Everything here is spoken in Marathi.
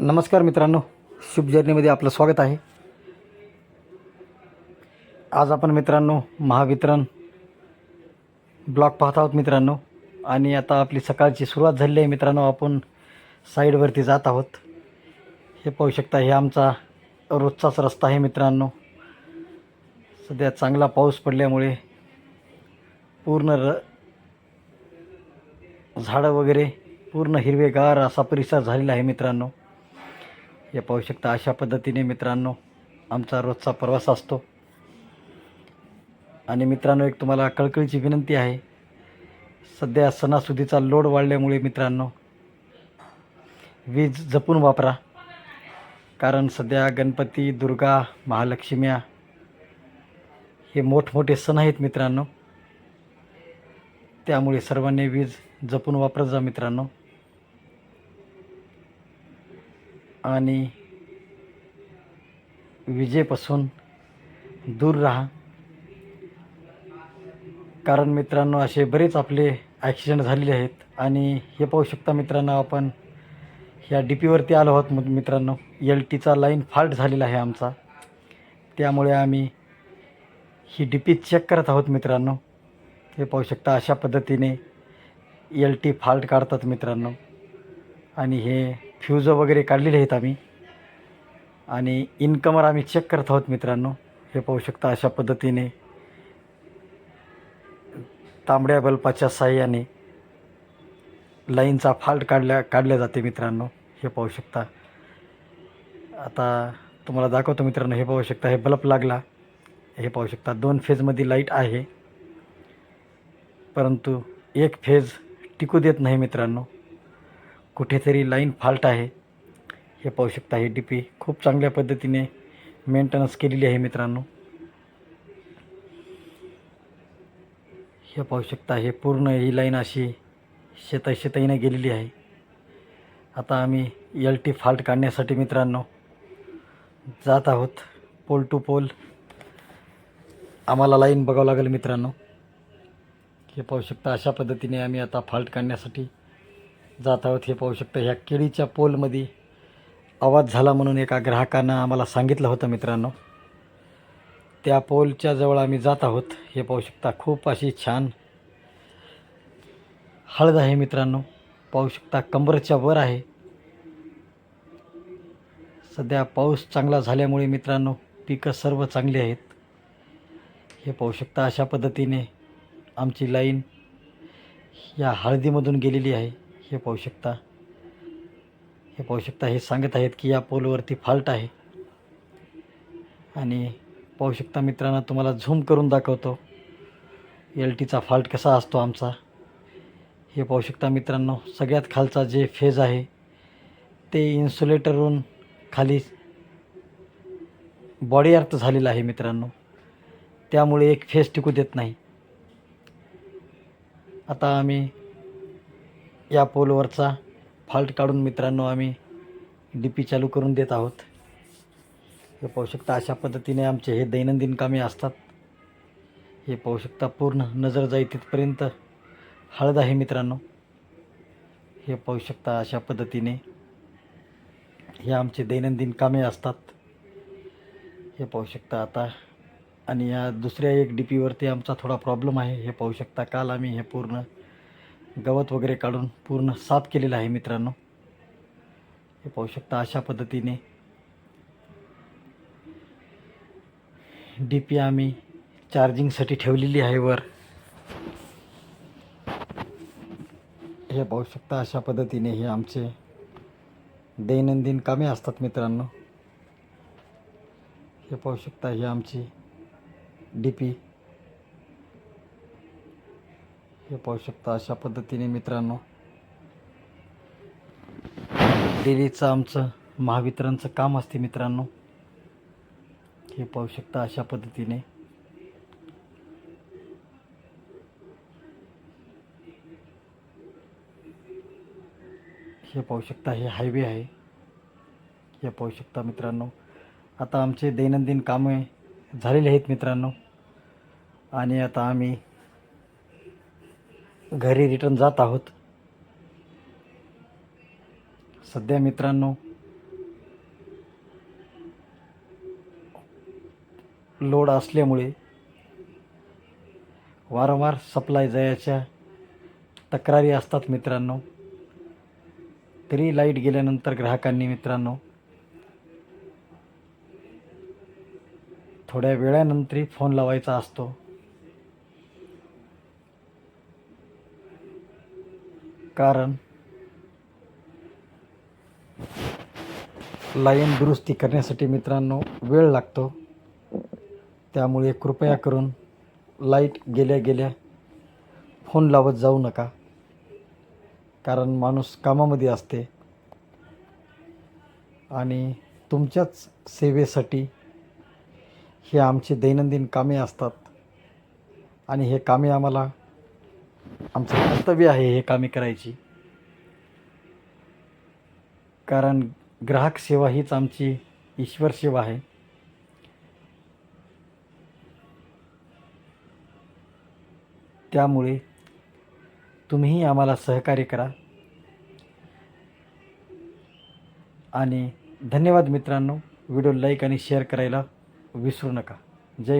नमस्कार मित्रांनो शुभ जर्नीमध्ये आपलं स्वागत आहे. आज आपण मित्रांनो महावितरण ब्लॉक पाहत आहोत मित्रांनो. आणि आता आपली सकाळची सुरुवात झालेली आहे मित्रांनो आपण साईडवरती जात आहोत. हे पाहू शकता हे आमचा रोजचाच रस्ता आहे मित्रांनो. सध्या चांगला पाऊस पडल्यामुळे पूर्ण र झाडं वगैरे पूर्ण हिरवेगार असा परिसर झालेला आहे मित्रांनो. या पाहू शकता अशा पद्धतीने मित्रांनो आमचा रोजचा प्रवास असतो. आणि मित्रांनो एक तुम्हाला कळकळीची विनंती आहे. सध्या सणासुदीचा लोड वाढल्यामुळे मित्रांनो वीज जपून वापरा. कारण सध्या गणपती दुर्गा महालक्ष्म्या हे मोठमोठे सण आहेत मित्रांनो. त्यामुळे सर्वांनी वीज जपून वापरत जा मित्रांनो. आणि विजेपासून दूर राहा. कारण मित्रांनो असे बरेच आपले ॲक्सिडेंट झालेले आहेत आणि हे पाहू शकता मित्रांनो आपण ह्या डी पीवरती आलो आहोत मित्रांनो. एल टीचा लाईन फाल्ट झालेला आहे आमचा. त्यामुळे आम्ही ही डी पी चेक करत आहोत मित्रांनो. हे पाहू शकता अशा पद्धतीने एल टी फाल्ट काढतात मित्रांनो. आणि हे फ्यूज वगैरे काढलेले आहेत आम्ही. आणि इनकमर आम्ही चेक करत आहोत मित्रांनो. हे पाहू शकता अशा पद्धतीने तांबड्या बल्बाच्या साह्याने लाईनचा फाल्ट काढल्या काढल्या जाते मित्रांनो. हे पाहू शकता. आता तुम्हाला दाखवतो मित्रांनो हे पाहू शकता हे बल्ब लागला. हे पाहू शकता दोन फेजमध्ये लाइट आहे. परंतु एक फेज टिकू देत नाही मित्रांनो. कुठेतरी लाईन फॉल्ट आहे. हे पाहू शकता ही डी पी खूप चांगल्या पद्धतीने मेंटेनन्स केलेली आहे मित्रांनो. हे पाहू शकता हे पूर्ण ही लाईन अशी शेता शेताईनं गेलेली आहे. आता आम्ही एल टी फॉल्ट काढण्यासाठी मित्रांनो जात आहोत. पोल टू पोल आम्हाला लाईन बघावं लागेल मित्रांनो. हे पाहू शकता अशा पद्धतीने आम्ही आता फॉल्ट काढण्यासाठी जात आहोत हे पाहू शकता ह्या केळीच्या पोलमध्ये आवाज झाला म्हणून एका ग्राहकानं आम्हाला सांगितलं होतं मित्रांनो. त्या पोलच्या जवळ आम्ही जात आहोत. हे पाहू शकता खूप अशी छान हळद आहे मित्रांनो. पाहू शकता कंबरच्या वर आहे. सध्या पाऊस चांगला झाल्यामुळे मित्रांनो पिकं सर्व चांगली आहेत. हे पाहू शकता अशा पद्धतीने आमची लाईन या हळदीमधून गेलेली आहे. हे पाहू शकता. हे पाहू शकता हे सांगत आहेत की या पोलवरती फॉल्ट आहे. आणि पाहू शकता मित्रांनो तुम्हाला झूम करून दाखवतो. एल टीचा फाल्ट कसा असतो आमचा? हे पाहू शकता मित्रांनो सगळ्यात खालचा जे फेज आहे ते इन्सुलेटरवरून खाली बॉडी अर्थ झालेला आहे मित्रांनो. त्यामुळे एक फेज टिकू देत नाही. आता आम्ही या पोलवरचा फॉल्ट काढून मित्रांनो आम्ही डी पी चालू करून देत आहोत. हे पाहू शकता अशा पद्धतीने आमचे हे दैनंदिन कामे असतात. हे पाहू शकता पूर्ण नजर जाई तिथपर्यंत हळद आहे मित्रांनो. हे पाहू शकता अशा पद्धतीने हे आमचे दैनंदिन कामे असतात. हे पाहू शकता आता आणि या दुसऱ्या एक डी पीवरती आमचा थोडा प्रॉब्लेम आहे. हे पाहू शकता काल आम्ही हे पूर्ण गवत वगैरे काढून पूर्ण साफ केलेलं आहे मित्रांनो. हे पाहू शकता अशा पद्धतीने. डी पी आम्ही चार्जिंगसाठी ठेवलेली आहे वर. हे पाहू शकता अशा पद्धतीने हे आमचे दैनंदिन कामे असतात मित्रांनो. हे पाहू शकता ही आमची डी पी हे पाहू शकता अशा पद्धतीने मित्रांनो. डेलीचं आमचं महावितरणचं काम असते मित्रांनो. हे पाहू शकता अशा पद्धतीने. हे पाहू शकता हे हायवे आहे. हे पाहू शकता मित्रांनो. आता आमचे दैनंदिन कामे झालेले आहेत मित्रांनो. आणि आता आम्ही घरी रिटर्न जात आहोत. सध्या मित्रांनो लोड असल्यामुळे वारंवार सप्लाय जायच्या तक्रारी असतात मित्रांनो. तरी लाइट गेल्यानंतर ग्राहकांनी मित्रांनो थोड्या वेळानंतरही फोन लावायचा असतो. कारण लाईन दुरुस्ती करण्यासाठी मित्रांनो वेळ लागतो. त्यामुळे कृपया करून लाइट गेल्या गेल्या फोन लावत जाऊ नका. कारण माणूस कामामध्ये असते. आणि तुमच्याच सेवेसाठी हे आमचे दैनंदिन कामे असतात. आणि हे कामे आम्हाला आमचं कर्तव्य आहे हे कामे करायची. कारण ग्राहक सेवा हीच आमची ईश्वर सेवा आहे. त्यामुळे तुम्हीही आम्हाला सहकार्य करा. आणि धन्यवाद मित्रांनो. व्हिडिओ लाईक आणि शेअर करायला विसरू नका. जय